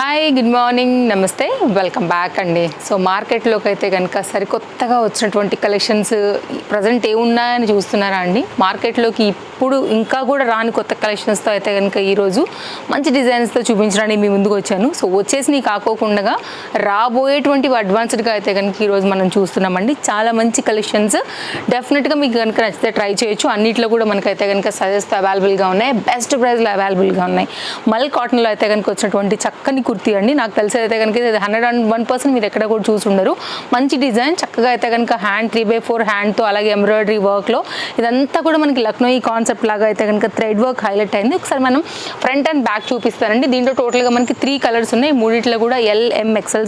Hi good morning నమస్తే welcome back అండి. So మార్కెట్లోకి అయితే కనుక సరికొత్తగా వచ్చినటువంటి కలెక్షన్స్ ప్రజెంట్ ఏమున్నాయని చూస్తున్నారా అండి? మార్కెట్లోకి ఇప్పుడు ఇంకా కూడా రాని కొత్త కలెక్షన్స్తో అయితే కనుక ఈరోజు మంచి డిజైన్స్తో చూపించడానికి మీ ముందుకు వచ్చాను. సో వచ్చేసి నీ కాకోకుండా రాబోయేటువంటి అడ్వాన్స్డ్గా అయితే కనుక ఈరోజు మనం చూస్తున్నామండి. చాలా మంచి కలెక్షన్స్ డెఫినెట్గా మీకు కనుక నచ్చితే ట్రై చేయొచ్చు. అన్నిట్లో కూడా మనకైతే కనుక సజెస్ట్ అవైలబుల్గా ఉన్నాయి. బెస్ట్ ప్రైస్లో అవైలబుల్గా ఉన్నాయి. మల్ కాటన్లో అయితే కనుక వచ్చినటువంటి చక్కని కుర్తీ అండి. నాకు తెలిసి అయితే కనుక ఇది హండ్రెడ్ అండ్ వన్ పర్సెంట్ మీరు ఎక్కడ కూడా చూసి ఉండరు. మంచి డిజైన్ చక్కగా అయితే కనుక హ్యాండ్ త్రీ బై ఫోర్ హ్యాండ్తో అలాగే ఎంబ్రాయిడరీ వర్క్లో ఇదంతా కూడా మనకి లక్నో ఈ కాన్సెప్ట్ లాగా అయితే కనుక థ్రెడ్ వర్క్ హైలైట్ అయింది. ఒకసారి మనం ఫ్రంట్ అండ్ బ్యాక్ చూపిస్తానండి. దీంట్లో టోటల్గా మనకి త్రీ కలర్స్ ఉన్నాయి. మూడిట్లో కూడా L M XL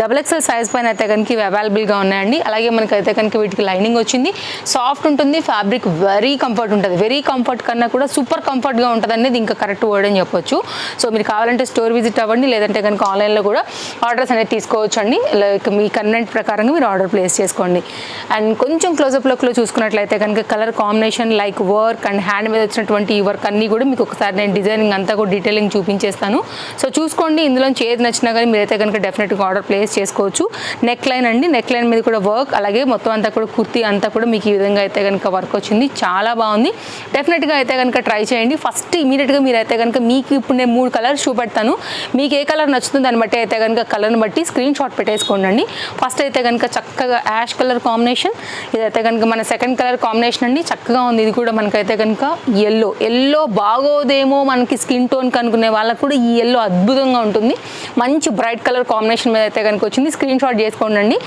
double XL size పైన అయితే కనుక ఇవి అవైలబుల్గా ఉన్నాయండి. అలాగే మనకి అయితే కనుక వీటికి లైనింగ్ వచ్చింది. సాఫ్ట్ ఉంటుంది ఫ్యాబ్రిక్ వెరీ కంఫర్ట్ ఉంటుంది. వెరీ కంఫర్ట్ కన్నా కూడా సూపర్ కంఫర్ట్గా ఉంటుంది అనేది ఇంకా కరెక్ట్ వర్డ్ అని చెప్పొచ్చు. సో మీరు కావాలంటే స్టోర్ విజిట్ అవ్వండి. లేదంటే కనుక ఆన్లైన్లో కూడా ఆర్డర్స్ అనేది తీసుకోవచ్చు అండి లైక్ మీ కన్వెంట్ ప్రకారంగా మీరు ఆర్డర్ ప్లేస్ చేసుకోండి. అండ్ కొంచెం క్లోజప్ లుక్లో చూసుకున్నట్లయితే కనుక colour combination like work and hand మీద వచ్చినటువంటి ఈ వర్క్ అన్నీ కూడా మీకు ఒకసారి నేను డిజైనింగ్ అంతా కూడా డీటెయిలింగ్ చూపించేస్తాను. సో చూసుకోండి ఇందులో ఏది నచ్చినా కానీ మీరైతే కనుక డెఫినెట్గా ఆర్డర్ ప్లేస్ చేసుకోవచ్చు. నెక్ లైన్ అండి నెక్ లైన్ మీద కూడా వర్క్ అలాగే మొత్తం అంతా కూడా కుర్తీ అంతా కూడా మీకు ఈ విధంగా అయితే కనుక వర్క్ వచ్చింది. చాలా బాగుంది. డెఫినెట్గా అయితే కనుక ట్రై చేయండి. ఫస్ట్ ఇమీడియట్గా మీరు అయితే కనుక మీకు ఇప్పుడు నేను మూడు కలర్స్ చూపెడతాను. మీకు ఏ కలర్ నచ్చుతుంది దాన్ని బట్టి అయితే కనుక కలర్ని బట్టి స్క్రీన్ షాట్ పెట్టేసుకోండి ఫస్ట్ అయితే కనుక చక్కగా యాష్ కలర్ కాంబినేషన్ ఇదైతే కనుక మన సెకండ్ కలర్ కాంబినేషన్ అండి. చక్కగా ఉంది. ఇది కూడా మనకైతే కనుక ఎల్లో ఎల్లో బాగోదేమో మనకి స్కిన్ టోన్ కనుక్కునే వాళ్ళకు కూడా ఈ ఎల్లో అద్భుతంగా ఉంటుంది. మంచి బ్రైట్ కలర్ కాంబినేషన్ మీద అయితే కనుక వచ్చింది. స్క్రీన్ షాట్ చేసుకోండి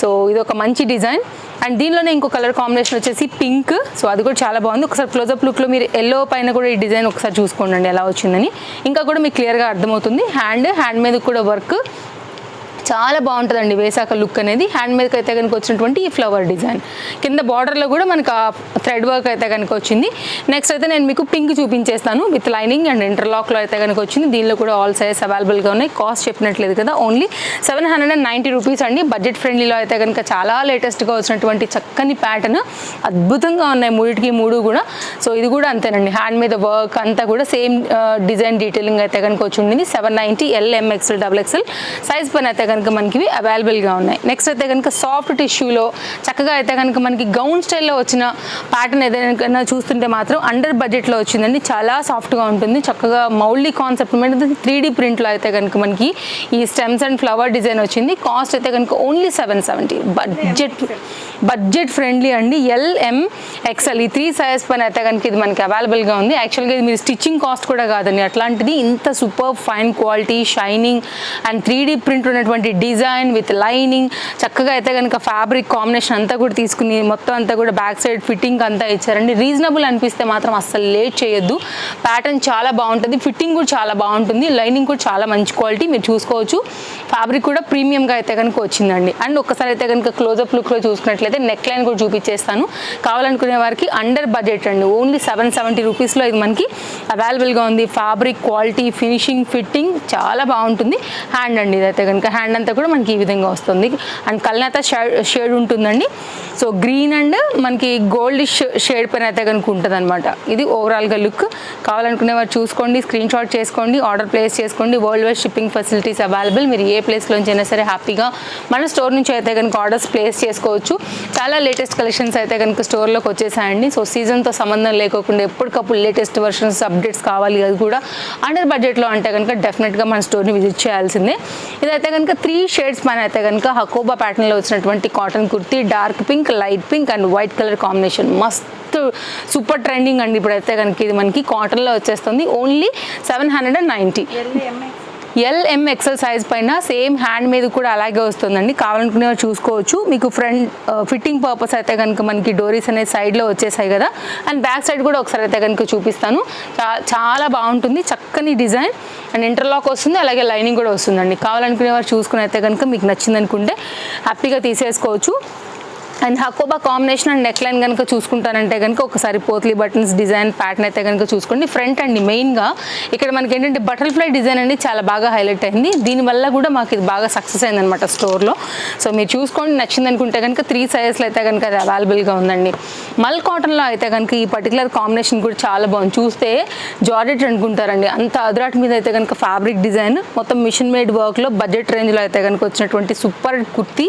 సో ఇది ఒక మంచి డిజైన్ అండ్ దీనిలోనే ఇంకో కలర్ కాంబినేషన్ వచ్చేసి పింక్ సో అది కూడా చాలా బాగుంది. ఒకసారి క్లోజప్ లుక్లో మీరు ఎల్లో పైన కూడా ఈ డిజైన్ ఒకసారి చూసుకోండి ఎలా వచ్చిందని. ఇంకా కూడా మీకు క్లియర్గా అర్థమవుతుంది. హ్యాండ్ హ్యాండ్ మీద కూడా వర్క్ చాలా బాగుంటుందండి వేసాక లుక్ అనేది. హ్యాండ్ మీద అయితే కనుక వచ్చినటువంటి ఈ ఫ్లవర్ డిజైన్ కింద బార్డర్లో కూడా మనకు ఆ థ్రెడ్ వర్క్ అయితే కనుక వచ్చింది. నెక్స్ట్ అయితే నేను మీకు పింక్ చూపించేస్తాను విత్ లైనింగ్ అండ్ ఇంటర్లాక్లో అయితే కనుక వచ్చింది. దీనిలో కూడా ఆల్ సైజ్ అవైలబుల్గా ఉన్నాయి. కాస్ట్ చెప్పినట్లేదు కదా only seven hundred and ninety rupees అండి బడ్జెట్ ఫ్రెండ్లీలో అయితే కనుక చాలా లేటెస్ట్గా వచ్చినటువంటి చక్కని ప్యాటర్న్ అద్భుతంగా ఉన్నాయి మూడిటికి మూడు కూడా. సో ఇది కూడా అంతేనండి. హ్యాండ్ మీద వర్క్ అంతా కూడా సేమ్ డిజైన్ డీటెయిలింగ్ అయితే కనుక వచ్చి ఉండింది. Seven ninety L M XL double XL size పైన అయితే కనుక మనకి ఇవి అవైలబుల్గా ఉన్నాయి. నెక్స్ట్ అయితే కనుక సాఫ్ట్ టిష్యూలో చక్కగా అయితే కనుక మనకి గౌన్ స్టైల్లో వచ్చిన ప్యాటర్న్ ఏదైనా చూస్తుంటే మాత్రం అండర్ బడ్జెట్లో వచ్చిందండి. చాలా సాఫ్ట్గా ఉంటుంది. చక్కగా మౌల్డీ కాన్సెప్ట్ మీద త్రీ డీ ప్రింట్లో అయితే కనుక మనకి ఈ స్టెమ్స్ అండ్ ఫ్లవర్ డిజైన్ వచ్చింది. కాస్ట్ అయితే కనుక only seven seventy budget budget friendly అండి. ఎల్ఎం ఎక్స్ఎల్ ఈ త్రీ సైజ్ పైన అయితే కనుక ఇది మనకి అవైలబుల్గా ఉంది. యాక్చువల్గా ఇది మీరు స్టిచ్చింగ్ కాస్ట్ కూడా కాదండి. అట్లాంటిది ఇంత super fine quality shining and three print ఉన్నటువంటి డిజైన్ విత్ లైనింగ్ చక్కగా అయితే కనుక ఫ్యాబ్రిక్ కాంబినేషన్ అంతా కూడా తీసుకుని మొత్తం అంతా కూడా బ్యాక్ సైడ్ ఫిట్టింగ్ అంతా ఇచ్చారండి. రీజనబుల్ అనిపిస్తే మాత్రం అస్సలు లేట్ చేయొద్దు. ప్యాటర్న్ చాలా బాగుంటుంది ఫిట్టింగ్ కూడా చాలా బాగుంటుంది లైనింగ్ కూడా చాలా మంచి క్వాలిటీ మీరు చూసుకోవచ్చు. ఫ్యాబ్రిక్ కూడా ప్రీమియంగా అయితే కనుక వచ్చిందండి. అండ్ ఒక్కసారి అయితే కనుక క్లోజప్ లుక్లో చూసుకున్నట్లయితే నెక్ లైన్ కూడా చూపించేస్తాను కావాలనుకునే వారికి అండర్ బడ్జెట్ అండి. ఓన్లీ సెవెన్ సెవెంటీ రూపీస్లో ఇది మనకి అవైలబుల్గా ఉంది. ఫ్యాబ్రిక్ క్వాలిటీ ఫినిషింగ్ ఫిట్టింగ్ చాలా బాగుంటుంది. హ్యాండ్ అండి ఇదైతే కనుక హ్యాండ్ అంతా కూడా మనకి ఈ విధంగా వస్తుంది. అండ్ కల్నేత షేడ్ ఉంటుందండి. సో గ్రీన్ అండ్ మనకి గోల్డ్ షేడ్ పైన అయితే కనుక ఉంటుంది అనమాట ఇది ఓవరాల్గా లుక్. కావాలనుకునే వారు చూసుకోండి స్క్రీన్ షాట్ చేసుకోండి ఆర్డర్ ప్లేస్ చేసుకోండి. World wide shipping facilities available. మీరు ఏ ప్లేస్లోంచి అయినా సరే హ్యాపీగా మన స్టోర్ నుంచి అయితే కనుక ఆర్డర్స్ ప్లేస్ చేసుకోవచ్చు. చాలా లేటెస్ట్ కలెక్షన్స్ అయితే కనుక స్టోర్లోకి వచ్చేసాయండి. సో సీజన్తో సంబంధం లేకోకుండా ఎప్పటికప్పుడు లేటెస్ట్ వర్షన్స్ అప్డేట్స్ కావాలి అది కూడా అండర్ బడ్జెట్లో అంటే కనుక డెఫినెట్గా మన స్టోర్ని విజిట్ చేయాల్సిందే. ఇదైతే కనుక త్రీ షేడ్స్ పైన అయితే కనుక హకోబా ప్యాటర్న్లో వచ్చినటువంటి cotton kurti dark pink light pink and white colour combination మస్త్ సూపర్ ట్రెండింగ్ అండి ఇప్పుడైతే కనుక ఇది మనకి కాటన్లో వచ్చేస్తుంది. Only seven hundred and ninety L M XL size పైన సేమ్ హ్యాండ్ మీద కూడా అలాగే వస్తుందండి. కావాలనుకునే చూసుకోవచ్చు. మీకు ఫ్రంట్ ఫిట్టింగ్ పర్పస్ అయితే కనుక మనకి డోరీస్ అనేది సైడ్లో వచ్చేసాయి కదా. అండ్ బ్యాక్ సైడ్ కూడా ఒకసారి అయితే కనుక చూపిస్తాను. చాలా బాగుంటుంది. చక్కని డిజైన్. అండ్ ఇంటర్లాక్ వస్తుంది. అలాగే లైనింగ్ కూడా వస్తుందండి. కావాలనుకునే వారు చూసుకుని అయితే కనుక మీకు నచ్చిందనుకుంటే హ్యాపీగా తీసేసుకోవచ్చు. And Hakoba combination and neckline కనుక చూసుకుంటానంటే కనుక ఒకసారి పోత్లీ బటన్స్ డిజైన్ ప్యాటర్న్ అయితే కనుక చూసుకోండి. ఫ్రంట్ అండి మెయిన్గా ఇక్కడ మనకి ఏంటంటే బటర్ఫ్లై డిజైన్ అండి చాలా బాగా హైలైట్ అయింది. దీనివల్ల కూడా మాకు ఇది బాగా సక్సెస్ అయిందనమాట స్టోర్లో సో మీరు చూసుకోండి నచ్చింది అనుకుంటే కనుక త్రీ సైజెస్లో అయితే కనుక అది అవైలబుల్గా ఉందండి. మల్ కాటన్లో అయితే కనుక ఈ పర్టికులర్ కాంబినేషన్ కూడా చాలా బాగుంది. చూస్తే జార్జెట్ అనుకుంటారండి. అంత అదరాట్ మీద అయితే కనుక ఫ్యాబ్రిక్ డిజైన్ మొత్తం మిషన్ మేడ్ వర్క్లో బడ్జెట్ రేంజ్లో అయితే కనుక వచ్చినటువంటి సూపర్ కుర్తీ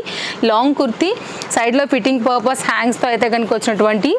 లాంగ్ కుర్తీ సైడ్లో ఫిట్టింగ్ పర్పస్ హ్యాంగ్స్తో అయితే కనుక వచ్చినటువంటి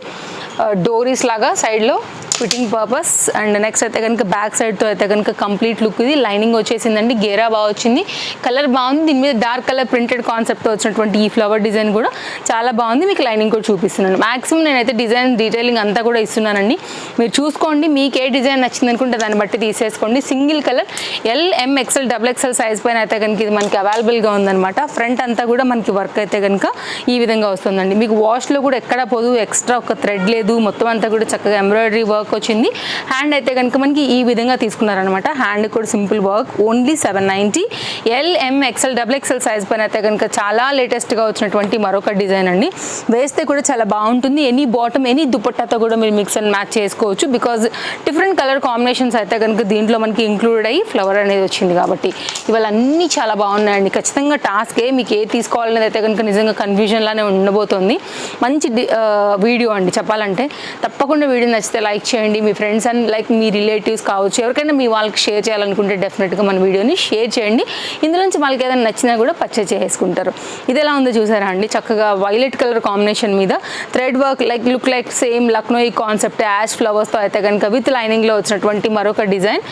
డోరీస్ లాగా సైడ్లో ఫిట్టింగ్ పర్పస్ అండ్ నెక్స్ట్ అయితే కనుక బ్యాక్ సైడ్తో అయితే కనుక కంప్లీట్ లుక్ ఇది. లైనింగ్ వచ్చేసిందండి. గేరా బాగా వచ్చింది. కలర్ బాగుంది. దీని మీద డార్క్ కలర్ ప్రింటెడ్ కాన్సెప్ట్తో వచ్చినటువంటి ఈ ఫ్లవర్ డిజైన్ కూడా చాలా బాగుంది. మీకు లైనింగ్ కూడా చూపిస్తున్నాను. మ్యాక్సిమం నేనైతే డిజైన్ డీటెయిలింగ్ అంతా కూడా ఇస్తున్నానండి. మీరు చూసుకోండి. మీకు ఏ డిజైన్ నచ్చింది అనుకుంటే దాన్ని బట్టి తీసేసుకోండి. Single colour L M XL double XL size పైన అయితే కనుక ఇది మనకి అవైలబుల్గా ఉందన్నమాట. ఫ్రంట్ అంతా కూడా మనకి వర్క్ అయితే కనుక ఈ విధంగా వస్తుందండి. మీకు వాష్లో కూడా ఎక్కడ పోదు ఎక్స్ట్రా ఒక థ్రెడ్ లేదు. మొత్తం అంతా కూడా చక్కగా ఎంబ్రాయిడరీ వర్క్ వచ్చింది. హ్యాండ్ అయితే కనుక మనకి ఈ విధంగా తీసుకున్నారనమాట హ్యాండ్ కూడా simple work only seven ninety L M XL double XL size పైన అయితే కనుక చాలా లేటెస్ట్గా వచ్చినటువంటి మరొక డిజైన్ అండి. వేస్తే కూడా చాలా బాగుంటుంది. ఎనీ బాటమ్ ఎనీ దుపట్టాతో కూడా మీరు మిక్స్ అండ్ మ్యాచ్ చేసుకోవచ్చు. బికాజ్ డిఫరెంట్ కలర్ కాంబినేషన్స్ అయితే కనుక దీంట్లో మనకి ఇంక్లూడ్ అయ్యి ఫ్లవర్ అనేది వచ్చింది కాబట్టి. ఇవాళ అన్నీ చాలా బాగున్నాయండి. ఖచ్చితంగా టాస్కే మీకు ఏ తీసుకోవాలనేది అయితే కనుక నిజంగా కన్ఫ్యూజన్లానే ఉండబోతోంది. మంచి వీడియో అండి. చెప్పాలంటే తప్పకుండా వీడియో నచ్చితే లైక్ చేయండి. మీ ఫ్రెండ్స్ అండ్ లైక్ మీ రిలేటివ్స్ కావచ్చు ఎవరికైనా మీ వాళ్ళకి షేర్ చేయాలనుకుంటే డెఫినెట్గా మన వీడియోని షేర్ చేయండి. ఇందులో నుంచి వాళ్ళకి ఏదైనా నచ్చినా కూడా పర్చేజ్ చేసుకుంటారు. ఇది ఎలా ఉందో చూసారా అండి? చక్కగా వైలెట్ కలర్ కాంబినేషన్ మీద thread work like look like same Lucknow ఈ కాన్సెప్ట్ యాష్ ఫ్లవర్స్తో అయితే కనుక విత్ లైనింగ్లో వచ్చినటువంటి మరొక డిజైన్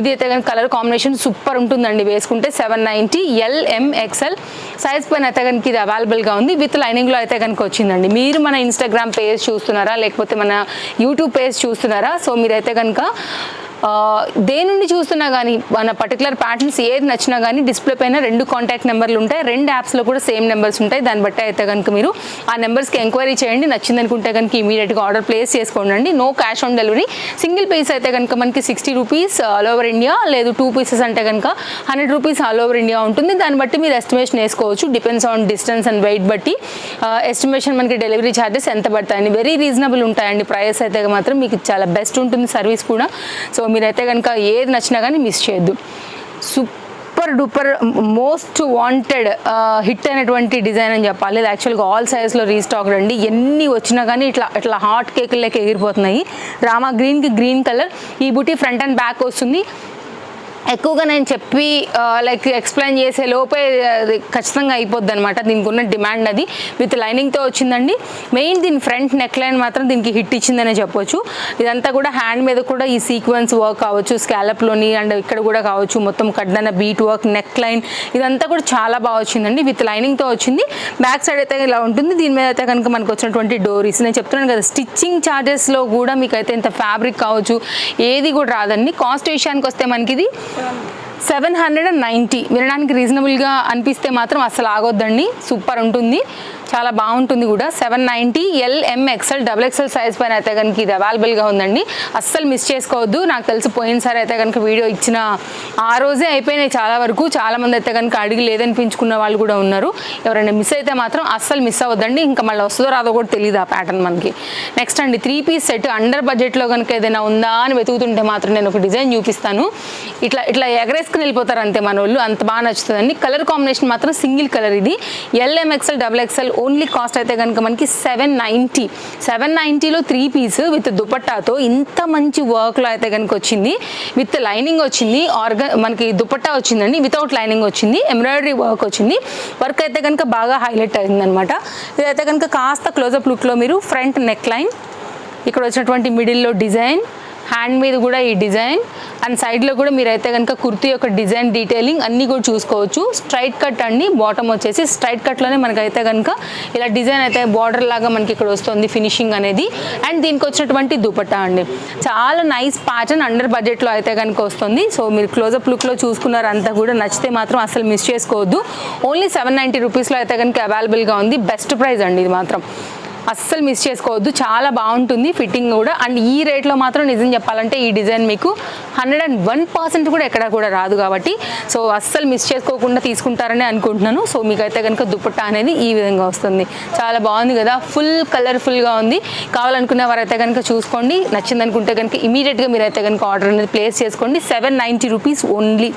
ఇది అయితే కనుక కలర్ కాంబినేషన్ సూపర్ ఉంటుందండి. వేసుకుంటే సెవెన్ నైంటీ ఎల్ఎంఎక్స్ఎల్ సైజ్ పైన అయితే కనుక ఇది అవైలబుల్గా ఉంది. విత్ లైనింగ్లో అయితే కనుక వచ్చిందండి. మీరు మన ఇన్స్టాగ్రామ్ పేజ్ చూస్తున్నారా? లేకపోతే మన యూట్యూబ్ పేజ్ చూస్తున్నారా? సో మీరైతే కనుక దేని నుండి చూస్తున్నా కానీ మన పర్టికులర్ ప్యాటర్న్స్ ఏది నచ్చినా కానీ డిస్ప్లే పైన రెండు కాంటాక్ట్ నెంబర్లు ఉంటాయి. రెండు యాప్స్లో కూడా సేమ్ నెంబర్స్ ఉంటాయి. దాన్ని బట్టి అయితే కనుక మీరు ఆ నెంబర్స్కి ఎంక్వైరీ చేయండి. నచ్చింది అనుకుంటే కనుక ఇమీడియట్గా ఆర్డర్ ప్లేస్ చేసుకోండి no cash on delivery single piece అయితే కనుక మనకి sixty rupees all over India లేదు టూ పీసెస్ అంటే కనుక hundred rupees all over India ఉంటుంది. దాన్ని బట్టి మీరు ఎస్టిమేషన్ వేసుకోవచ్చు. Depends on distance and weight బట్టి. ఎస్టిమేషన్ మనకి డెలివరీ ఛార్జెస్ ఎంత పడతాయండి వెరీ రీజనబుల్ ఉంటాయండి. ప్రైస్ అయితే మాత్రం మీకు చాలా బెస్ట్ ఉంటుంది. సర్వీస్ కూడా. సో మీరైతే కనుక ఏది నచ్చినా కానీ మిస్ చేయొద్దు. Super duper most wanted hit అయినటువంటి డిజైన్ అని చెప్పాలి. ఇది యాక్చువల్గా ఆల్ సైజ్లో రీస్టాక్ రండి. ఎన్ని వచ్చినా కానీ ఇట్లా ఇట్లా హాట్ కేకులు లెక్క ఎగిరిపోతున్నాయి. రామా గ్రీన్కి గ్రీన్ కలర్. ఈ బుటీ ఫ్రంట్ అండ్ బ్యాక్ వస్తుంది. ఎక్కువగా నేను చెప్పి లైక్ ఎక్స్ప్లెయిన్ చేసే లోపే అది ఖచ్చితంగా అయిపోద్ది అనమాట దీనికి ఉన్న డిమాండ్ అది విత్ లైనింగ్తో వచ్చిందండి. మెయిన్ దీని ఫ్రంట్ నెక్ లైన్ మాత్రం దీనికి హిట్ ఇచ్చిందనే చెప్పొచ్చు. ఇదంతా కూడా హ్యాండ్ మీద కూడా ఈ సీక్వెన్స్ వర్క్ కావచ్చు స్కాలప్లోని అండ్ ఇక్కడ కూడా కావచ్చు. మొత్తం కడ్దన బీట్ వర్క్ నెక్ లైన్ ఇదంతా కూడా చాలా బాగా వచ్చిందండి. విత్ లైనింగ్తో వచ్చింది. బ్యాక్ సైడ్ అయితే ఇలా ఉంటుంది. దీని మీద అయితే కనుక మనకు వచ్చినటువంటి డోరీస్ నేను చెప్తున్నాను కదా స్టిచ్చింగ్ ఛార్జెస్లో కూడా మీకు అయితే ఇంత ఫ్యాబ్రిక్ కావచ్చు ఏది కూడా రాదండి. కాస్ట్ విషయానికి వస్తే మనకి ఇది సెవెన్ హండ్రెడ్ అండ్ నైంటీ వినడానికి రీజనబుల్గా అనిపిస్తే మాత్రం అసలు ఆగొద్దండి. సూపర్ ఉంటుంది. చాలా బాగుంటుంది కూడా. Seven ninety L M XL double XL size పైన అయితే కనుక ఇది అవైలబుల్గా ఉందండి. అస్సలు మిస్ చేసుకోవద్దు. నాకు తెలిసి పోయినసారి అయితే కనుక వీడియో ఇచ్చిన ఆ రోజే అయిపోయినాయి చాలా వరకు. చాలా మంది అయితే కనుక అడిగి లేదనిపించుకున్న వాళ్ళు కూడా ఉన్నారు. ఎవరైనా మిస్ అయితే మాత్రం అస్సలు మిస్ అవ్వద్దండి. ఇంకా మళ్ళీ వస్తుందో రాదో కూడా తెలియదు ఆ ప్యాటర్న్ మనకి. నెక్స్ట్ అండి త్రీ పీస్ సెట్ అండర్ బడ్జెట్లో కనుక ఏదైనా ఉందా అని వెతుకుతుంటే మాత్రం నేను ఒక డిజైన్ చూపిస్తాను. ఇట్లా ఇట్లా ఎగరేసుకుని వెళ్ళిపోతారు అంతే మన వాళ్ళు. అంత బాగా నచ్చుతుందండి. కలర్ కాంబినేషన్ మాత్రం సింగిల్ కలర్ ఇది. L M XL double XL only cost అయితే కనుక మనకి సెవెన్ నైంటీ. సెవెన్ నైంటీలో త్రీ పీస్ విత్ దుపట్టాతో ఇంత మంచి వర్క్లో అయితే కనుక వచ్చింది. విత్ లైనింగ్ వచ్చింది. ఆర్గా మనకి దుపట్టా వచ్చిందండి. వితౌట్ లైనింగ్ వచ్చింది. ఎంబ్రాయిడరీ వర్క్ వచ్చింది. వర్క్ అయితే కనుక బాగా హైలైట్ అయిందనమాట ఇదైతే కనుక కాస్త క్లోజప్ లుక్లో మీరు ఫ్రంట్ నెక్ లైన్ ఇక్కడ వచ్చినటువంటి మిడిల్లో డిజైన్ హ్యాండ్ మీద కూడా ఈ డిజైన్. అండ్ సైడ్లో కూడా మీరైతే కనుక కుర్తీ యొక్క డిజైన్ డీటెయిలింగ్ అన్నీ కూడా చూసుకోవచ్చు. స్ట్రైట్ కట్ అండి. బాటమ్ వచ్చేసి స్ట్రైట్ కట్లోనే మనకైతే కనుక ఇలా డిజైన్ అయితే బార్డర్ లాగా మనకి ఇక్కడ వస్తుంది ఫినిషింగ్ అనేది. అండ్ దీనికి వచ్చినటువంటి దుపట్టా అండి. చాలా నైస్ ప్యాటర్న్ అండర్ బడ్జెట్లో అయితే కనుక వస్తుంది. సో మీరు క్లోజప్ లుక్లో చూసుకున్నారు అంతా కూడా నచ్చితే మాత్రం అసలు మిస్ చేసుకోవద్దు. ఓన్లీ సెవెన్ నైంటీ రూపీస్లో అయితే కనుక అవైలబుల్గా ఉంది. బెస్ట్ ప్రైస్ అండి ఇది మాత్రం. అస్సలు మిస్ చేసుకోవద్దు. చాలా బాగుంటుంది ఫిట్టింగ్ కూడా. అండ్ ఈ రేట్లో మాత్రం నిజం చెప్పాలంటే ఈ డిజైన్ మీకు హండ్రెడ్ అండ్ వన్ పర్సెంట్ కూడా ఎక్కడ కూడా రాదు కాబట్టి. సో అస్సలు మిస్ చేసుకోకుండా తీసుకుంటారని అనుకుంటున్నాను. సో మీకైతే కనుక దుపట్టా అనేది ఈ విధంగా వస్తుంది. చాలా బాగుంది కదా. ఫుల్ కలర్ఫుల్గా ఉంది. కావాలనుకునే వారైతే కనుక చూసుకోండి. నచ్చింది అనుకుంటే కనుక ఇమీడియట్గా మీరైతే కనుక ఆర్డర్ అనేది ప్లేస్ చేసుకోండి. Seven ninety rupees only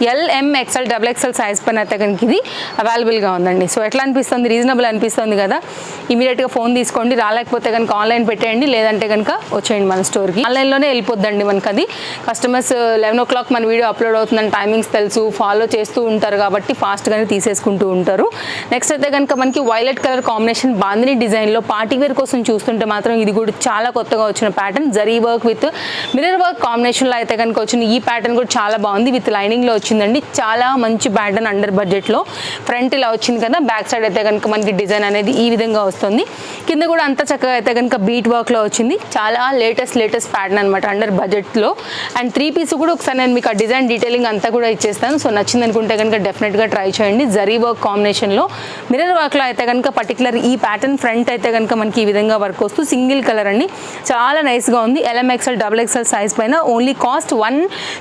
L M XL double XL size పైన అయితే కనుక ఇది అవైలబుల్గా ఉందండి. సో ఎట్లా అనిపిస్తుంది? రీజనబుల్ అనిపిస్తుంది కదా? ఇమీడియట్గా ఫోన్ తీసుకోండి. రాలేకపోతే కనుక ఆన్లైన్ పెట్టేయండి. లేదంటే కనుక వచ్చేయండి మన స్టోర్కి ఆన్లైన్లోనే వెళ్ళిపోద్దండి మనకు అది. కస్టమర్స్ లెవెన్ ఓ క్లాక్ మన వీడియో అప్లోడ్ అవుతుందని టైమింగ్స్ తెలుసు. ఫాలో చేస్తూ ఉంటారు కాబట్టి ఫాస్ట్గానే తీసేసుకుంటూ ఉంటారు. నెక్స్ట్ అయితే కనుక మనకి వైలెట్ కలర్ కాంబినేషన్ బాందిని డిజైన్లో పార్టీ వేర్ కోసం చూస్తుంటే మాత్రం ఇది కూడా చాలా కొత్తగా వచ్చిన pattern zari work with mirror work కాంబినేషన్లో అయితే కనుక వచ్చిన ఈ ప్యాటర్న్ కూడా చాలా బాగుంది. విత్ లైనింగ్లో వచ్చిందండి. చాలా మంచి ప్యాటర్న్ అండర్ బడ్జెట్లో. ఫ్రంట్ ఇలా వచ్చింది కదా బ్యాక్ సైడ్ అయితే కనుక మనకి డిజైన్ అనేది ఈ విధంగా వస్తుంది. కింద కూడా అంత చక్కగా అయితే కనుక బీట్ వర్క్లో వచ్చింది. చాలా లేటెస్ట్ లేటెస్ట్ ప్యాటర్న్ అనమాట అండర్ బడ్జెట్లో అండ్ త్రీ పీస్ కూడా ఒకసారి నేను మీకు ఆ డిజైన్ డీటెయిలింగ్ అంతా కూడా ఇచ్చేస్తాను. సో నచ్చింది అనుకుంటే కనుక డెఫినెట్గా ట్రై చేయండి. జరీ వర్క్ కాంబినేషన్లో మిరర్ వర్క్లో అయితే కనుక పర్టికులర్ ఈ ప్యాటర్న్ ఫ్రంట్ అయితే కనుక మనకి ఈ విధంగా వర్క్ వస్తూ సింగిల్ కలర్ అండి. చాలా నైస్గా ఉంది. L M XL double XL size పైన only cost one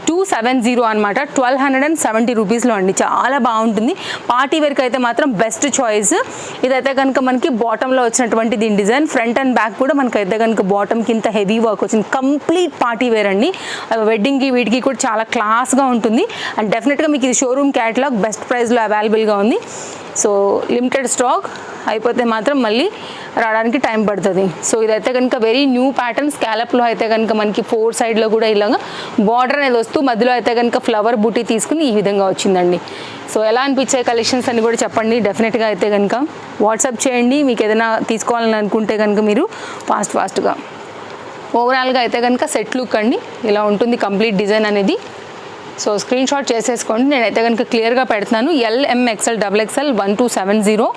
two seven zero అనమాట ట్వెల్వ్ హండ్రెడ్ అండ్ సెవెంటీ రూపీస్లో అండి. చాలా బాగుంటుంది. పార్టీ వేర్కి అయితే మాత్రం బెస్ట్ చాయిస్ ఇదైతే కనుక మనకి బాటంలో వచ్చినటువంటి దీని డిజైన్ ఫ్రంట్ అండ్ బ్యాక్ కూడా మనకి అయితే కనుక బాటమ్ కింద హెవీ వర్క్ వచ్చింది. కంప్లీట్ పార్టీ వేర్ అండి. వెడ్డింగ్కి వీటికి కూడా చాలా క్లాస్గా ఉంటుంది. అండ్ డెఫినెట్గా మీకు ఇది షోరూమ్ క్యాటలాగ్ బెస్ట్ ప్రైస్లో అవైలబుల్గా ఉంది. సో లిమిటెడ్ స్టాక్ అయిపోతే మాత్రం మళ్ళీ రావడానికి టైం పడుతుంది. సో ఇదైతే కనుక వెరీ న్యూ ప్యాటర్న్ స్కాలప్లో అయితే కనుక మనకి ఫోర్ సైడ్లో కూడా ఇలాగా బార్డర్ అనేది వస్తూ మధ్యలో అయితే కనుక ఫ్లవర్ బూటీ తీసుకుని ఈ విధంగా వచ్చిందండి. సో ఎలా అనిపించాయి కలెక్షన్స్ అని కూడా చెప్పండి. డెఫినెట్గా అయితే కనుక వాట్సాప్ చేయండి. మీకు ఏదైనా తీసుకోవాలని అనుకుంటే కనుక మీరు ఫాస్ట్ ఫాస్ట్గా ఓవరాల్గా అయితే కనుక సెట్ లుక్ అండి. ఇలా ఉంటుంది కంప్లీట్ డిజైన్ అనేది. సో స్క్రీన్ షాట్ చేసేసుకోండి. నేనైతే కనుక క్లియర్గా పెడుతున్నాను. L M XL double XL one two seven zero.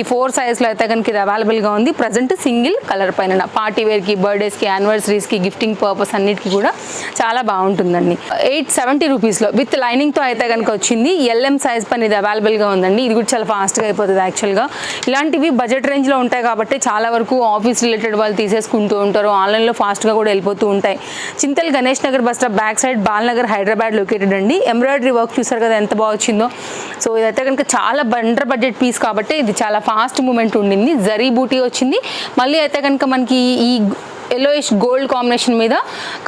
ఈ ఫోర్ సైజ్లో అయితే కనుక ఇది అవైలబుల్గా ఉంది. ప్రజెంట్ సింగిల్ కలర్ పైన పార్టీ వేర్కి బర్త్డేస్కి యానివర్సరీస్కి గిఫ్టింగ్ పర్పస్ అన్నిటికీ కూడా చాలా బాగుంటుందండి. ఎయిట్ సెవెంటీ రూపీస్లో విత్ లైనింగ్తో అయితే కనుక వచ్చింది. ఎల్ఎం సైజ్ పైన ఇది అవైలబుల్గా ఉందండి. ఇది కూడా చాలా ఫాస్ట్గా అయిపోతుంది యాక్చువల్గా. ఇలాంటివి బడ్జెట్ రేంజ్లో ఉంటాయి కాబట్టి చాలా వరకు ఆఫీస్ రిలేటెడ్ వాళ్ళు తీసేసుకుంటూ ఉంటారు. ఆన్లైన్లో ఫాస్ట్గా కూడా వెళ్ళిపోతూ ఉంటాయి. Chintal Ganesh Nagar bus stop back side Balnagar Hyderabad located అండి. ఎంబ్రాయిడరీ వర్క్ చూసారు కదా ఎంత బాగా వచ్చిందో. సో ఇదైతే కనుక చాలా బండర్ బడ్జెట్ పీస్ కాబట్టి ఇది చాలా ఫాస్ట్ మూమెంట్ ఉండింది. జరీ బూటీ వచ్చింది. మళ్ళీ అయితే కనుక మనకి ఈ ఎల్లోయిష్ గోల్డ్ కాంబినేషన్ మీద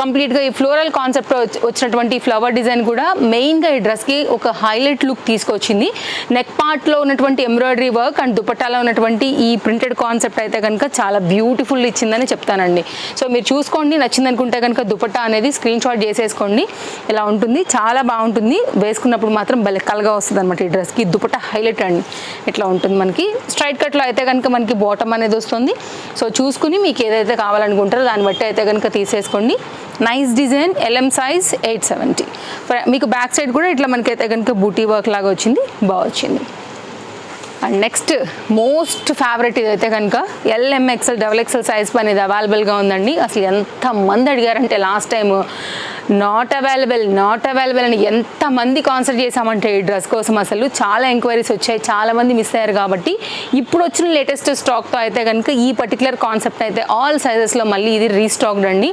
కంప్లీట్గా ఈ ఫ్లోరల్ కాన్సెప్ట్ వచ్చినటువంటి ఫ్లవర్ డిజైన్ కూడా మెయిన్గా ఈ డ్రెస్కి ఒక హైలైట్ లుక్ తీసుకొచ్చింది. నెక్ పార్ట్లో ఉన్నటువంటి ఎంబ్రాయిడరీ వర్క్ అండ్ దుపట్టాలో ఉన్నటువంటి ఈ ప్రింటెడ్ కాన్సెప్ట్ అయితే కనుక చాలా బ్యూటిఫుల్ ఇచ్చిందని చెప్తానండి. సో మీరు చూసుకోండి నచ్చింది అనుకుంటే కనుక దుపట్టా అనేది స్క్రీన్ షాట్ చేసేసుకోండి. ఇలా ఉంటుంది చాలా బాగుంటుంది. వేసుకున్నప్పుడు మాత్రం భలే కలగా వస్తుంది అనమాట ఈ డ్రెస్కి దుపట్టా హైలైట్ అండి. ఇట్లా ఉంటుంది మనకి. స్ట్రైట్ కట్లో అయితే కనుక మనకి బాటమ్ అనేది వస్తుంది. సో చూసుకుని మీకు ఏదైతే కావాలనుకుంటారో దాన్ని బట్టి అయితే కనుక తీసేసుకోండి. Nice design L M size eight seventy మీకు బ్యాక్ సైడ్ కూడా ఇట్లా మనకైతే కనుక బూటీ వర్క్ లాగా వచ్చింది. బాగా వచ్చింది. అండ్ నెక్స్ట్ మోస్ట్ ఫేవరెట్ ఇదైతే కనుక ఎల్ఎంఎక్సెల్ డబల్ ఎక్స్ఎల్ సైజ్ పని ఇది అవైలబుల్గా ఉందండి. అసలు ఎంతమంది అడిగారంటే last time not available not available అని ఎంతమంది కాన్సల్ట్ చేశామంటే ఈ డ్రెస్ కోసం అసలు. చాలా ఎంక్వైరీస్ వచ్చాయి చాలా మంది మిస్ అయ్యారు కాబట్టి ఇప్పుడు వచ్చిన లేటెస్ట్ స్టాక్తో అయితే కనుక ఈ పర్టికులర్ కాన్సెప్ట్ అయితే ఆల్ సైజెస్లో మళ్ళీ ఇది రీస్టాక్డ్ అండి.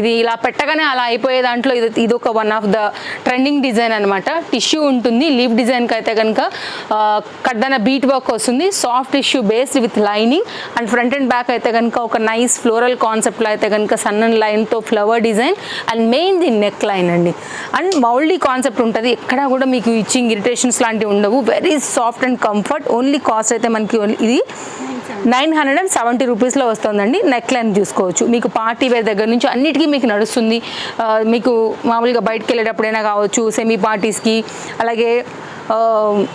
ఇది ఇలా పెట్టగానే అలా అయిపోయే దాంట్లో ఇది ఇది ఒక one of the trending design అనమాట టిష్యూ ఉంటుంది లీవ్ డిజైన్కి అయితే కనుక కడ్డన బీట్ వర్క్ వస్తుంది. Soft tissue based with lining and front and back అయితే కనుక ఒక నైస్ ఫ్లోరల్ కాన్సెప్ట్లో అయితే కనుక sun and లైన్తో flower design and main the neckline అండి. అండ్ మౌల్డీ కాన్సెప్ట్ ఉంటుంది. ఎక్కడ కూడా మీకు ఇచ్చింగ్ ఇరిటేషన్స్ లాంటివి ఉండవు. Very soft and comfort only cost అయితే మనకి ఇది నైన్ హండ్రెడ్ అండ్ సెవెంటీ రూపీస్లో వస్తుందండి. నెక్ లైన్ చూసుకోవచ్చు. మీకు పార్టీ వేర్ దగ్గర నుంచి అన్నిటికీ మీకు నడుస్తుంది. మీకు మామూలుగా బయటకు వెళ్ళేటప్పుడైనా కావచ్చు సెమీ పార్టీస్కి అలాగే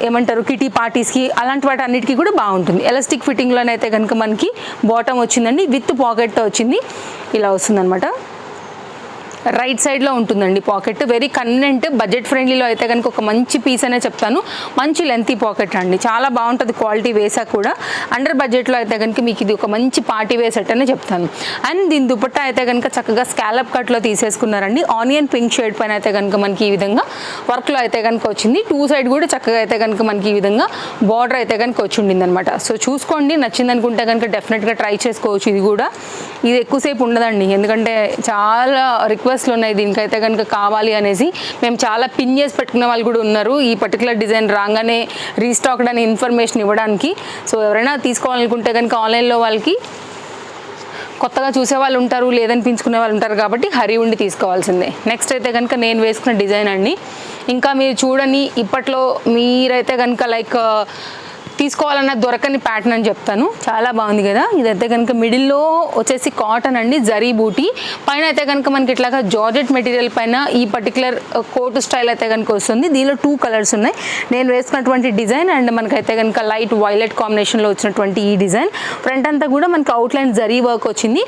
ఏమంటారు కిటీ పార్టీస్కి అలాంటి వాటి అన్నిటికీ కూడా బాగుంటుంది. ఎలాస్టిక్ ఫిట్టింగ్లోనైతే కనుక మనకి బాటమ్ వచ్చిందండి విత్ పాకెట్తో వచ్చింది ఇలా వస్తుందన్నమాట. రైట్ సైడ్లో ఉంటుందండి పాకెట్. వెరీ కన్వీనెంట్ బడ్జెట్ ఫ్రెండ్లీలో అయితే కనుక ఒక మంచి పీస్ అనే చెప్తాను. మంచి లెంతీ పాకెట్ అండి. చాలా బాగుంటుంది క్వాలిటీ వేసా కూడా. అండర్ బడ్జెట్లో అయితే కనుక మీకు ఇది ఒక మంచి పార్టీ వే సెట్ అనే చెప్తాను. అండ్ దీని దుపట్టా అయితే కనుక చక్కగా స్కాలప్ కట్లో తీసేసుకున్నారండి. ఆనియన్ పింక్ షేడ్ పైన అయితే కనుక మనకి ఈ విధంగా వర్క్లో అయితే కనుక వచ్చింది. టూ సైడ్ కూడా చక్కగా అయితే కనుక మనకి ఈ విధంగా బార్డర్ అయితే కనుక వచ్చి ఉండింది అనమాట సో చూసుకోండి. నచ్చింది అనుకుంటే కనుక డెఫినెట్గా ట్రై చేసుకోవచ్చు. ఇది కూడా. ఇది ఎక్కువసేపు ఉండదండి. ఎందుకంటే చాలా రిక్వెస్ట్ రిక్వెస్ట్లు ఉన్నాయి దీనికైతే కనుక కావాలి అనేసి మేము చాలా పిన్ చేసి పెట్టుకున్న వాళ్ళు కూడా ఉన్నారు. ఈ పర్టికులర్ డిజైన్ రాగానే రీస్టాక్డ్ అనే ఇన్ఫర్మేషన్ ఇవ్వడానికి. సో ఎవరైనా తీసుకోవాలనుకుంటే కనుక ఆన్లైన్లో వాళ్ళకి కొత్తగా చూసే వాళ్ళు ఉంటారు లేదనిపించుకునే వాళ్ళు ఉంటారు కాబట్టి హరి ఉండి తీసుకోవాల్సిందే. నెక్స్ట్ అయితే కనుక నేను వేసుకున్న డిజైన్ అండి. ఇంకా మీరు చూడని ఇప్పట్లో మీరైతే కనుక లైక్ తీసుకోవాలన్న దొరకని ప్యాటర్న్ అని చెప్తాను. చాలా బాగుంది కదా? ఇదైతే కనుక మిడిల్లో వచ్చేసి కాటన్ అండి జరీ బూటీ. పైన అయితే కనుక మనకి ఇట్లాగా జార్జెట్ మెటీరియల్ పైన ఈ పర్టికులర్ కోట్ స్టైల్ అయితే కనుక వస్తుంది. దీనిలో టూ కలర్స్ ఉన్నాయి. నేను వేసుకున్నటువంటి డిజైన్ అండ్ మనకైతే కనుక లైట్ వైలెట్ కాంబినేషన్లో వచ్చినటువంటి ఈ డిజైన్. ఫ్రంట్ అంతా కూడా మనకి అవుట్లైన్ జరీ వర్క్ వచ్చింది.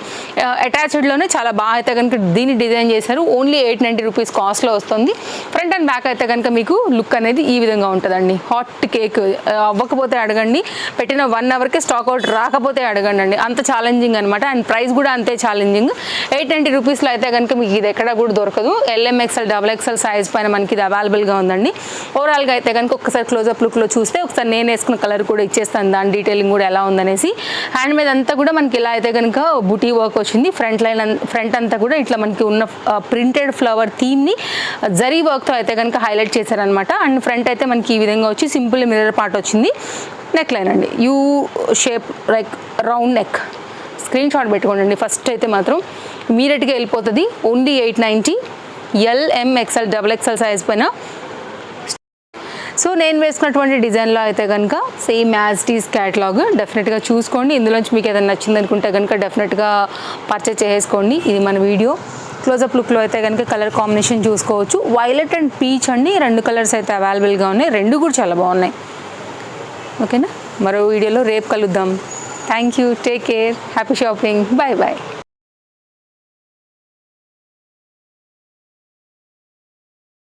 అటాచ్డ్లోనే చాలా బాగా అయితే కనుక దీన్ని డిజైన్ చేశారు. ఓన్లీ ఎయిట్ నైంటీ రూపీస్ కాస్ట్లో వస్తుంది. ఫ్రంట్ అండ్ బ్యాక్ అయితే కనుక మీకు లుక్ అనేది ఈ విధంగా ఉంటుందండి. హాట్ కేక్ అవ్వకపోతే అడగండి. పెట్టిన వన్ అవర్కే స్టాక్ అవుట్ రాకపోతే అడగండి అండి అంత ఛాలెంజింగ్ అనమాట అండ్ ప్రైస్ కూడా అంతే ఛాలెంజింగ్ ఎయిట్ నైంటీ రూపీస్లో అయితే కనుక మీకు ఇది ఎక్కడ కూడా దొరకదు. ఎల్ఎంఎక్స్ఎల్ డబల్ ఎక్స్ఎల్ సైజ్ పైన మనకి ఇది అవైలబుల్గా ఉందండి. ఓవరాల్గా అయితే కనుక ఒకసారి క్లోజప్ లుక్లో చూస్తే ఒకసారి నేను వేసుకున్న కలర్ కూడా ఇచ్చేస్తాను. దాని డీటెయిలింగ్ కూడా ఎలా ఉందనేసి. హ్యాండ్ మీద అంతా కూడా మనకి ఇలా అయితే కనుక బుటీ వర్క్ వచ్చింది. ఫ్రంట్ లైన్ ఫ్రంట్ అంతా కూడా ఇట్లా మనకి ఉన్న ప్రింటెడ్ ఫ్లవర్ థీమ్ని జరీ వర్క్తో అయితే కనుక హైలైట్ చేశారనమాట అండ్ ఫ్రంట్ అయితే మనకి ఈ విధంగా వచ్చి సింపుల్ మిర్రర్ పార్ట్ వచ్చింది. నెక్ లైన్ అండి. U shape like round neck. Screenshot పెట్టుకోండి. ఫస్ట్ అయితే మాత్రం ఇమీడియట్గా వెళ్ళిపోతుంది. Only eight ninety L M XL double XL size పైన. సో నేను వేసుకున్నటువంటి డిజైన్లో అయితే కనుక సేమ్ యాజ్ టీస్ క్యాటలాగ్. డెఫినెట్గా చూసుకోండి. ఇందులోంచి మీకు ఏదైనా నచ్చింది అనుకుంటే కనుక డెఫినెట్గా పర్చేస్ చేసుకోండి ఇది మన వీడియో. క్లోజప్ లుక్లో అయితే కనుక కలర్ కాంబినేషన్ చూసుకోవచ్చు. వైలెట్ అండ్ పీచ్ అండి. రెండు కలర్స్ అయితే అవైలబుల్గా ఉన్నాయి. రెండు కూడా చాలా బాగున్నాయి. ఓకేనా? మరో వీడియోలో రేపు కలుద్దాం. Thank you take care happy shopping bye bye